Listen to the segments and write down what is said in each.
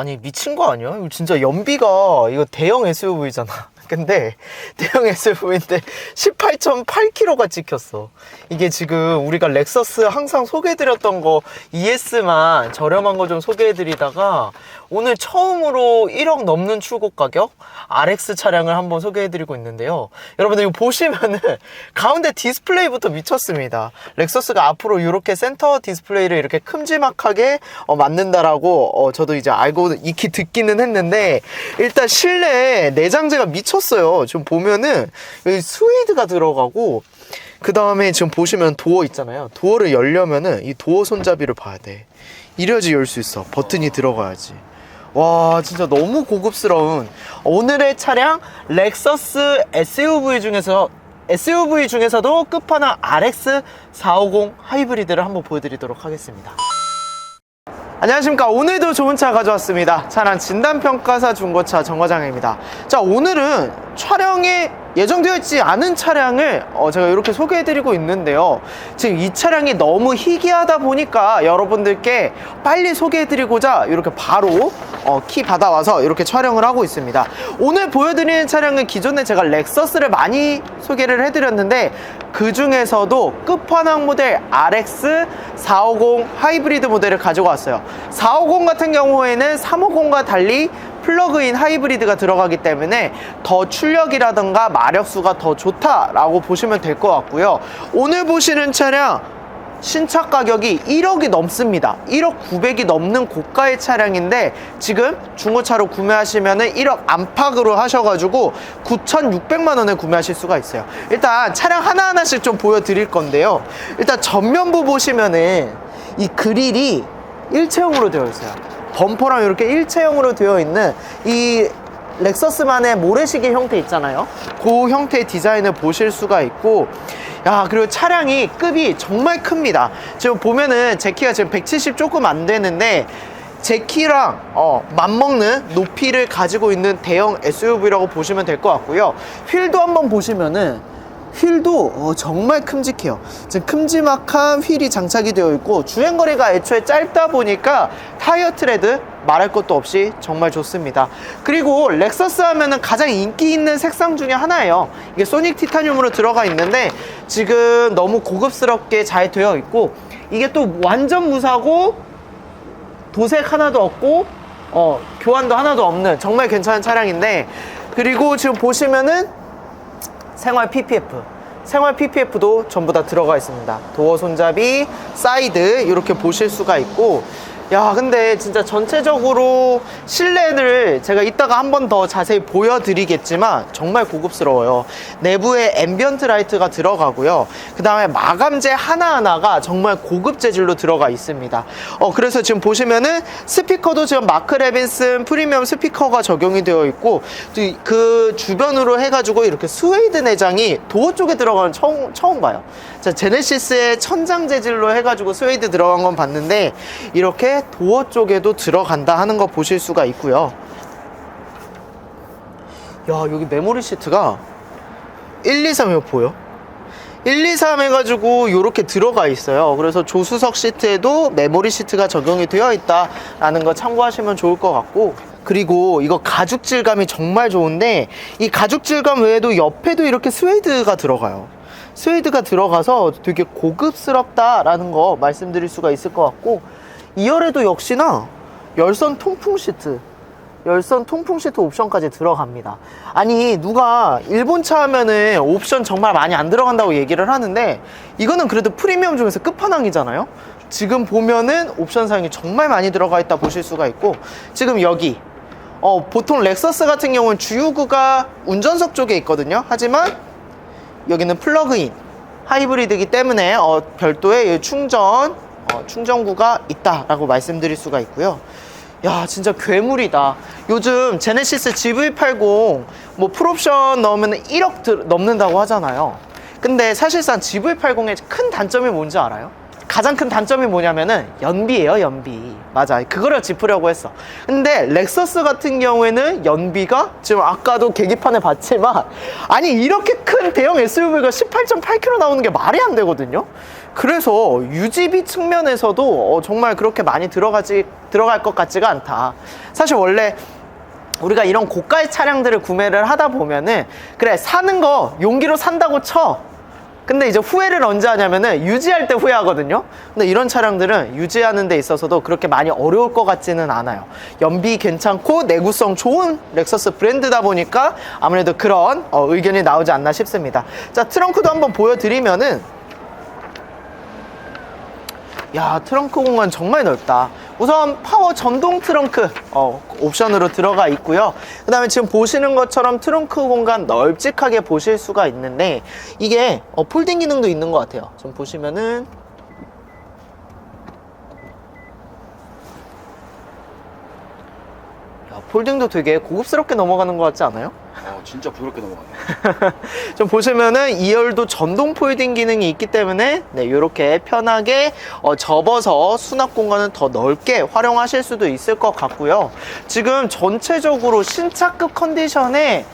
아니 미친 거 아니야? 이거 진짜 연비가 이거 대형 SUV잖아. 근데 대형 SUV인데 18.8kg가 찍혔어. 이게 지금 우리가 렉서스 항상 소개해드렸던 거 ES만 저렴한 거 좀 소개해드리다가 오늘 처음으로 1억 넘는 출고 가격 RX 차량을 한번 소개해드리고 있는데요. 여러분들 이거 보시면은 가운데 디스플레이부터 미쳤습니다. 렉서스가 앞으로 이렇게 센터 디스플레이를 이렇게 큼지막하게 어, 만든다라고 어, 저도 이제 알고 익히 듣기는 했는데 일단 실내 내장재가 미쳤어요. 지금 보면은 여기 스웨이드가 들어가고 그 다음에 지금 보시면 도어 있잖아요. 도어를 열려면은 이 도어 손잡이를 봐야 돼. 이래야지 열 수 있어. 버튼이 들어가야지. 와 진짜 너무 고급스러운. 오늘의 차량 렉서스 SUV 중에서 SUV 중에서도 끝판왕 RX 450 하이브리드를 한번 보여드리도록 하겠습니다. 안녕하십니까. 오늘도 좋은 차 가져왔습니다. 차량 진단평가사 중고차 정과장입니다. 자 오늘은 촬영에 예정되어 있지 않은 차량을 어, 제가 이렇게 소개해 드리고 있는데요. 지금 이 차량이 너무 희귀하다 보니까 여러분들께 빨리 소개해 드리고자 이렇게 바로 어, 키 받아와서 이렇게 촬영을 하고 있습니다. 오늘 보여드리는 차량은 기존에 제가 렉서스를 많이 소개를 해드렸는데 그 중에서도 끝판왕 모델 RX 450 하이브리드 모델을 가지고 왔어요. 450 같은 경우에는 350과 달리 플러그인 하이브리드가 들어가기 때문에 더 출력이라든가 마력수가 더 좋다라고 보시면 될 것 같고요 오늘 보시는 차량 신차 가격이 1억이 넘습니다. 1억 900이 넘는 고가의 차량인데 지금 중고차로 구매하시면은 1억 안팎으로 하셔가지고 9,600만 원에 구매하실 수가 있어요. 일단 차량 하나하나씩 좀 보여드릴 건데요. 일단 전면부 보시면은 이 그릴이 일체형으로 되어 있어요. 범퍼랑 이렇게 일체형으로 되어 있는 이 렉서스만의 모래시계 형태 있잖아요. 그 형태의 디자인을 보실 수가 있고, 야, 그리고 차량이 급이 정말 큽니다. 지금 보면은 제 키가 지금 170 조금 안 되는데, 제 키랑 어, 맞먹는 높이를 가지고 있는 대형 SUV라고 보시면 될 것 같고요. 휠도 한번 보시면은 휠도 어, 정말 큼직해요. 지금 큼지막한 휠이 장착이 되어 있고 주행거리가 애초에 짧다 보니까 타이어 트레드 말할 것도 없이 정말 좋습니다. 그리고 렉서스 하면은 가장 인기 있는 색상 중에 하나예요. 이게 소닉 티타늄으로 들어가 있는데 지금 너무 고급스럽게 잘 되어 있고 이게 또 완전 무사고 도색 하나도 없고 어, 교환도 하나도 없는 정말 괜찮은 차량인데 그리고 지금 보시면은 생활 PPF 생활 PPF도 전부 다 들어가 있습니다. 도어 손잡이 사이드 이렇게 보실 수가 있고 야 근데 진짜 전체적으로 실내를 제가 이따가 한 번 더 자세히 보여드리겠지만 정말 고급스러워요. 내부에 앰비언트 라이트가 들어가고요. 그 다음에 마감재 하나하나가 정말 고급 재질로 들어가 있습니다. 어 그래서 지금 보시면은 스피커도 지금 마크 레빈슨 프리미엄 스피커가 적용이 되어 있고 또그 주변으로 해가지고 이렇게 스웨이드 내장이 도어 쪽에 들어가는 처음, 처음 봐요. 자 제네시스의 천장 재질로 해가지고 스웨이드 들어간 건 봤는데 이렇게 도어 쪽에도 들어간다 하는 거 보실 수가 있고요. 야 여기 메모리 시트가 1, 2, 3 이거 보여? 1, 2, 3 해가지고 이렇게 들어가 있어요. 그래서 조수석 시트에도 메모리 시트가 적용이 되어 있다라는 거 참고하시면 좋을 것 같고 그리고 이거 가죽 질감이 정말 좋은데 이 가죽 질감 외에도 옆에도 이렇게 스웨이드가 들어가요. 스웨이드가 들어가서 되게 고급스럽다라는 거 말씀드릴 수가 있을 것 같고 2열에도 역시나 열선 통풍 시트 열선 통풍 시트 옵션까지 들어갑니다. 아니 누가 일본 차 하면은 옵션 정말 많이 안 들어간다고 얘기를 하는데 이거는 그래도 프리미엄 중에서 끝판왕이잖아요. 지금 보면은 옵션 사양이 정말 많이 들어가 있다 보실 수가 있고 지금 여기 어, 보통 렉서스 같은 경우는 주유구가 운전석 쪽에 있거든요. 하지만 여기는 플러그인 하이브리드이기 때문에 어, 별도의 충전 어, 충전구가 있다라고 말씀드릴 수가 있고요. 야 진짜 괴물이다. 요즘 제네시스 GV80 뭐 풀옵션 넣으면 1억 들- 넘는다고 하잖아요. 근데 사실상 GV80의 큰 단점이 뭔지 알아요? 가장 큰 단점이 뭐냐면은 연비예요 연비 맞아 그거를 짚으려고 했어 근데 렉서스 같은 경우에는 연비가 지금 아까도 계기판에 봤지만 아니 이렇게 큰 대형 SUV가 18.8km 나오는 게 말이 안 되거든요 그래서 유지비 측면에서도 어, 정말 그렇게 많이 들어가지 들어갈 것 같지가 않다. 사실 원래 우리가 이런 고가의 차량들을 구매를 하다 보면은 그래 사는 거 용기로 산다고 쳐. 근데 이제 후회를 언제 하냐면은 유지할 때 후회하거든요. 근데 이런 차량들은 유지하는 데 있어서도 그렇게 많이 어려울 것 같지는 않아요. 연비 괜찮고 내구성 좋은 렉서스 브랜드다 보니까 아무래도 그런 어, 의견이 나오지 않나 싶습니다. 자, 트렁크도 한번 보여드리면은 야 트렁크 공간 정말 넓다. 우선 파워 전동 트렁크 어, 옵션으로 들어가 있고요. 그 다음에 지금 보시는 것처럼 트렁크 공간 널찍하게 보실 수가 있는데 이게 어, 폴딩 기능도 있는 것 같아요. 지금 보시면은 야, 폴딩도 되게 고급스럽게 넘어가는 것 같지 않아요? 어, 진짜 부드럽게 넘어가네. 좀 보시면은 2열도 전동 폴딩 기능이 있기 때문에 네, 이렇게 편하게 어, 접어서 수납 공간을 더 넓게 활용하실 수도 있을 것 같고요. 지금 전체적으로 신차급 컨디션에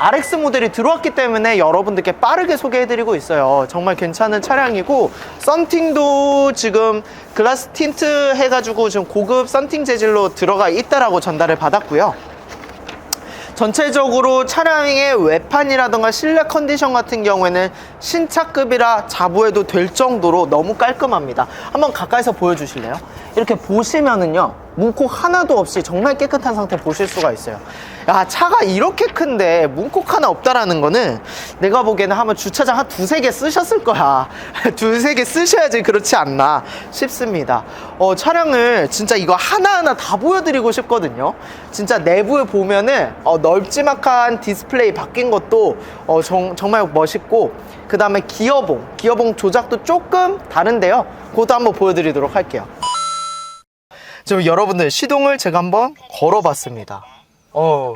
RX 모델이 들어왔기 때문에 여러분들께 빠르게 소개해드리고 있어요. 정말 괜찮은 차량이고 썬팅도 지금 글라스 틴트 해가지고 지금 고급 썬팅 재질로 들어가 있다라고 전달을 받았고요. 전체적으로 차량의 외판이라던가 실내 컨디션 같은 경우에는 신차급이라 자부해도 될 정도로 너무 깔끔합니다. 한번 가까이서 보여주실래요? 이렇게 보시면은요, 문콕 하나도 없이 정말 깨끗한 상태 보실 수가 있어요. 야, 차가 이렇게 큰데 문콕 하나 없다라는 거는 내가 보기에는 한번 주차장 한 두세 개 쓰셨을 거야. 두세 개 쓰셔야지 그렇지 않나 싶습니다. 어, 차량을 진짜 이거 하나하나 다 보여드리고 싶거든요. 진짜 내부에 보면은 어, 넓지막한 디스플레이 바뀐 것도 어, 정, 정말 멋있고 그 다음에 기어봉, 기어봉 조작도 조금 다른데요. 그것도 한번 보여드리도록 할게요. 지금 여러분들 시동을 제가 한번 걸어봤습니다. 어,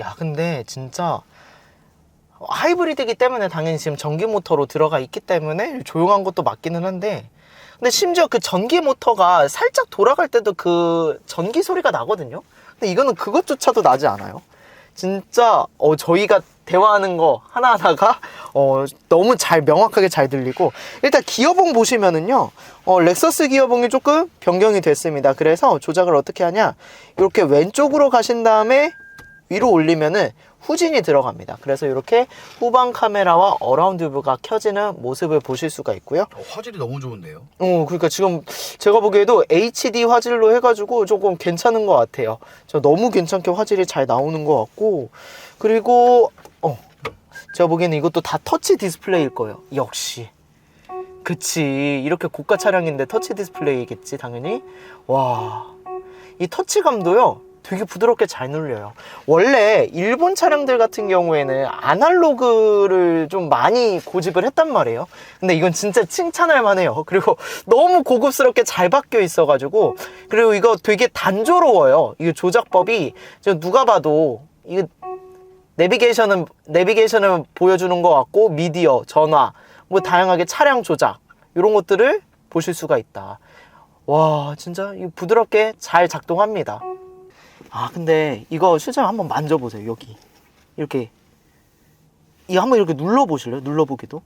야, 근데 진짜 하이브리드이기 때문에 당연히 지금 전기 모터로 들어가 있기 때문에 조용한 것도 맞기는 한데, 근데 심지어 그 전기 모터가 살짝 돌아갈 때도 그 전기 소리가 나거든요. 근데 이거는 그것조차도 나지 않아요. 진짜 어, 저희가 대화하는 거 하나하나가 어, 너무 잘 명확하게 잘 들리고 일단 기어봉 보시면은요 어, 렉서스 기어봉이 조금 변경이 됐습니다. 그래서 조작을 어떻게 하냐? 이렇게 왼쪽으로 가신 다음에 위로 올리면은 후진이 들어갑니다 그래서 이렇게 후방 카메라와 어라운드 뷰가 켜지는 모습을 보실 수가 있고요 어, 화질이 너무 좋은데요? 어, 그러니까 지금 제가 보기에도 HD 화질로 해가지고 조금 괜찮은 것 같아요. 저 너무 괜찮게 화질이 잘 나오는 것 같고, 그리고, 어, 제가 보기에는 이것도 다 터치 디스플레이일 거예요. 역시. 그치. 이렇게 고가 차량인데 터치 디스플레이겠지, 당연히. 와. 이 터치감도요. 되게 부드럽게 잘 눌려요. 원래 일본 차량들 같은 경우에는 아날로그를 좀 많이 고집을 했단 말이에요. 근데 이건 진짜 칭찬할 만해요. 그리고 너무 고급스럽게 잘 바뀌어 있어가지고 그리고 이거 되게 단조로워요. 이거 조작법이 저 누가 봐도 이거 내비게이션은 내비게이션을 보여주는 것 같고 미디어, 전화, 뭐 다양하게 차량 조작 이런 것들을 보실 수가 있다. 와 진짜 부드럽게 잘 작동합니다. 아 근데 이거 실제로 한번 만져보세요 여기. 이렇게. 이거 한번 이렇게 눌러보실래요? 눌러보기도?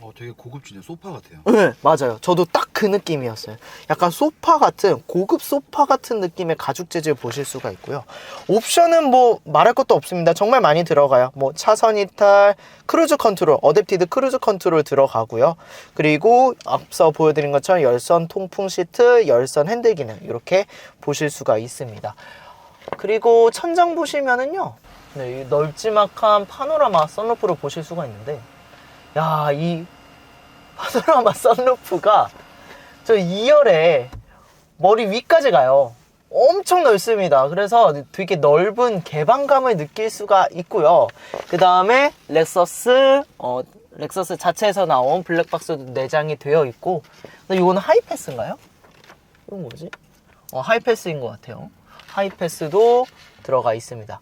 어, 되게 고급지네. 소파 같아요. 네 맞아요. 저도 딱 그 느낌이었어요. 약간 소파 같은 고급 소파 같은 느낌의 가죽 재질 보실 수가 있고요. 옵션은 뭐 말할 것도 없습니다. 정말 많이 들어가요. 뭐 차선 이탈 크루즈 컨트롤 어댑티드 크루즈 컨트롤 들어가고요. 그리고 앞서 보여드린 것처럼 열선 통풍 시트 열선 핸들 기능 이렇게 보실 수가 있습니다 그리고 천장 보시면은요 네, 이 넓지막한 파노라마 썬루프를 보실 수가 있는데 야 이 파노라마 썬루프가 저 2열에 머리 위까지 가요 엄청 넓습니다 그래서 되게 넓은 개방감을 느낄 수가 있고요 그 다음에 렉서스 어, 렉서스 자체에서 나온 블랙박스도 내장이 되어 있고 이거는 하이패스인가요? 이건 뭐지? 어, 하이패스인 것 같아요. 하이패스도 들어가 있습니다.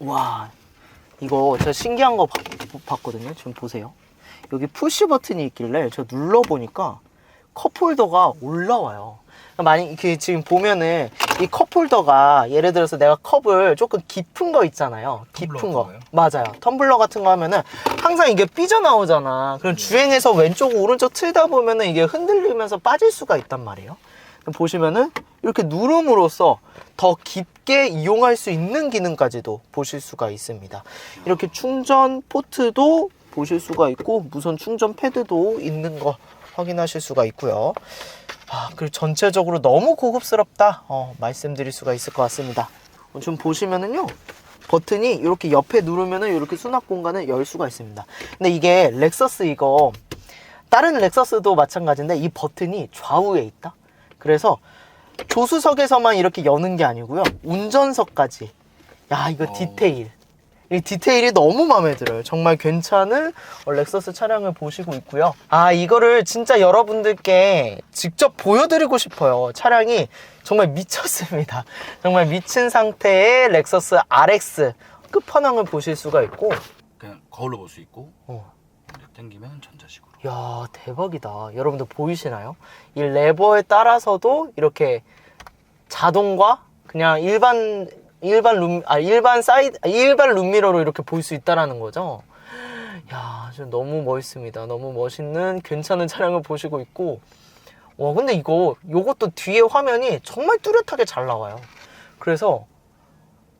와, 이거 제가 신기한 거 봤, 봤거든요. 지금 보세요. 여기 푸시 버튼이 있길래 저 눌러보니까 컵홀더가 올라와요. 만약 이렇게 지금 보면은 이 컵홀더가 예를 들어서 내가 컵을 조금 깊은 거 있잖아요. 깊은 거. 맞아요. 텀블러 같은 거 하면은 항상 이게 삐져나오잖아. 그럼 주행해서 왼쪽 오른쪽 틀다 보면은 이게 흔들리면서 빠질 수가 있단 말이에요. 보시면은 이렇게 누름으로써 더 깊게 이용할 수 있는 기능까지도 보실 수가 있습니다. 이렇게 충전 포트도 보실 수가 있고 무선 충전 패드도 있는 거 확인하실 수가 있고요. 아, 그리고 전체적으로 너무 고급스럽다 어, 말씀드릴 수가 있을 것 같습니다. 어, 좀 보시면은요. 버튼이 이렇게 옆에 누르면은 이렇게 수납 공간을 열 수가 있습니다. 근데 이게 렉서스 이거 다른 렉서스도 마찬가지인데 이 버튼이 좌우에 있다. 그래서 조수석에서만 이렇게 여는 게 아니고요. 운전석까지. 야, 이거 어. 디테일. 이 디테일이 너무 마음에 들어요. 정말 괜찮은 어, 렉서스 차량을 보시고 있고요. 아, 이거를 진짜 여러분들께 직접 보여드리고 싶어요. 차량이 정말 미쳤습니다. 정말 미친 상태의 렉서스 RX 끝판왕을 보실 수가 있고. 그냥 거울로 볼 수 있고 어, 당기면 전자식으로. 야 대박이다 여러분들 보이시나요? 이 레버에 따라서도 이렇게 자동과 그냥 일반 일반 룸, 아 일반 사이드 아, 일반 룸미러로 이렇게 볼 수 있다라는 거죠. 야, 진짜 너무 멋있습니다. 너무 멋있는 괜찮은 차량을 보시고 있고, 와 근데 이거 요것도 뒤에 화면이 정말 뚜렷하게 잘 나와요. 그래서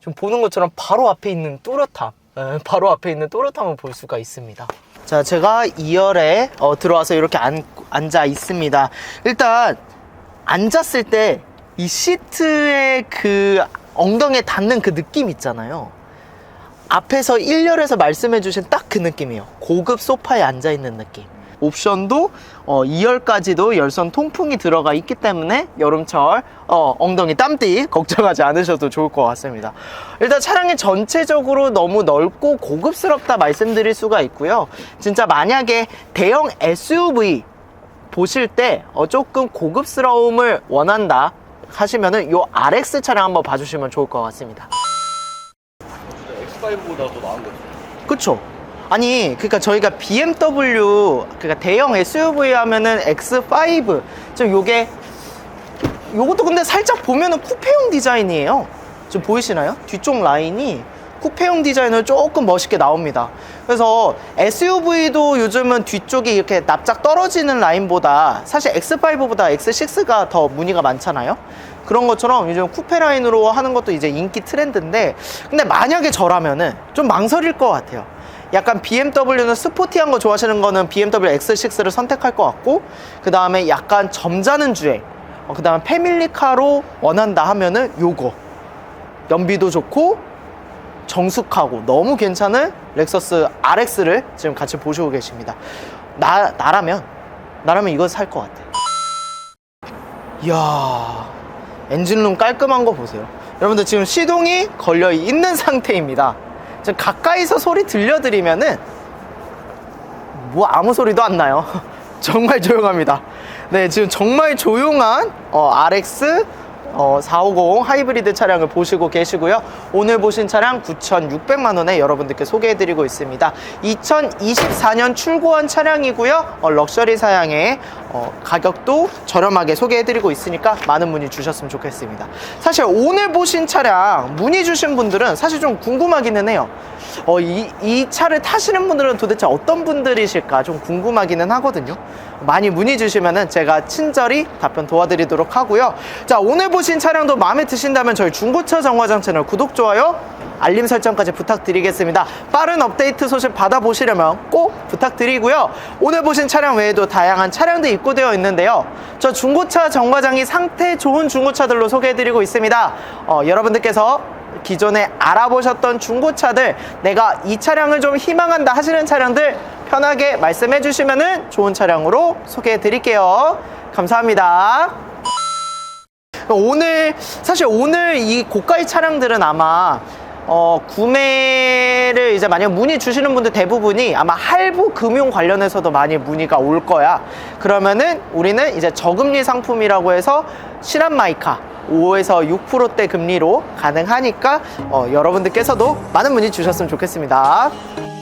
지금 보는 것처럼 바로 앞에 있는 뚜렷함, 예, 바로 앞에 있는 뚜렷함을 볼 수가 있습니다. 자, 제가 2열에 어, 들어와서 이렇게 앉, 앉아 있습니다. 일단 앉았을 때 이 시트의 그 엉덩이에 닿는 그 느낌 있잖아요. 앞에서 1열에서 말씀해 주신 딱 그 느낌이에요. 고급 소파에 앉아 있는 느낌. 옵션도 어, 2열까지도 열선 통풍이 들어가 있기 때문에 여름철 어, 엉덩이 땀띠 걱정하지 않으셔도 좋을 것 같습니다. 일단 차량이 전체적으로 너무 넓고 고급스럽다 말씀드릴 수가 있고요. 진짜 만약에 대형 SUV 보실 때 어, 조금 고급스러움을 원한다 하시면은 요 RX 차량 한번 봐주시면 좋을 것 같습니다. 진짜 X5보다 더 나은 거죠. 그쵸? 아니, 그러니까 저희가 BMW, 그러니까 대형 SUV 하면은 X5, 좀 요게, 요것도 근데 살짝 보면은 쿠페형 디자인이에요. 좀 보이시나요? 뒤쪽 라인이 쿠페형 디자인으로 조금 멋있게 나옵니다. 그래서 SUV도 요즘은 뒤쪽이 이렇게 납작 떨어지는 라인보다 사실 X5보다 X6가 더 무늬가 많잖아요. 그런 것처럼 요즘 쿠페 라인으로 하는 것도 이제 인기 트렌드인데 근데 만약에 저라면은 좀 망설일 것 같아요. 약간 BMW는 스포티한 거 좋아하시는 거는 BMW X6를 선택할 것 같고 그 다음에 약간 점잖은 주행 그 다음에 패밀리카로 원한다 하면은 요거 연비도 좋고 정숙하고 너무 괜찮은 렉서스 RX를 지금 같이 보시고 계십니다. 나, 나라면, 나라면 이거 살 것 같아. 이야, 엔진룸 깔끔한 거 보세요. 여러분들 지금 시동이 걸려 있는 상태입니다. 가까이서 소리 들려드리면은 뭐 아무 소리도 안 나요. 정말 조용합니다. 네, 지금 정말 조용한 어, RX 어, 450 하이브리드 차량을 보시고 계시고요. 오늘 보신 차량 9,600만 원에 여러분들께 소개해드리고 있습니다. 2024년 출고한 차량이고요. 어, 럭셔리 사양의 어, 가격도 저렴하게 소개해드리고 있으니까 많은 문의 주셨으면 좋겠습니다. 사실 오늘 보신 차량 문의 주신 분들은 사실 좀 궁금하기는 해요. 어, 이, 이 차를 타시는 분들은 도대체 어떤 분들이실까 좀 궁금하기는 하거든요. 많이 문의 주시면은 제가 친절히 답변 도와드리도록 하고요. 자, 오늘 보신 차량도 마음에 드신다면 저희 중고차 정화장 채널 구독, 좋아요, 알림 설정까지 부탁드리겠습니다. 빠른 업데이트 소식 받아보시려면 꼭 부탁드리고요. 오늘 보신 차량 외에도 다양한 차량도 입고되어 있는데요. 저 중고차 정과장이 상태 좋은 중고차들로 소개해드리고 있습니다. 어, 여러분들께서 기존에 알아보셨던 중고차들 내가 이 차량을 좀 희망한다 하시는 차량들 편하게 말씀해 주시면 좋은 차량으로 소개해 드릴게요. 감사합니다. 오늘 사실 오늘 이 고가의 차량들은 아마 어, 구매를 이제 만약 문의 주시는 분들 대부분이 아마 할부 금융 관련해서도 많이 문의가 올 거야. 그러면은 우리는 이제 저금리 상품이라고 해서 실한 마이카 5에서 6%대 금리로 가능하니까 어, 여러분들께서도 많은 문의 주셨으면 좋겠습니다.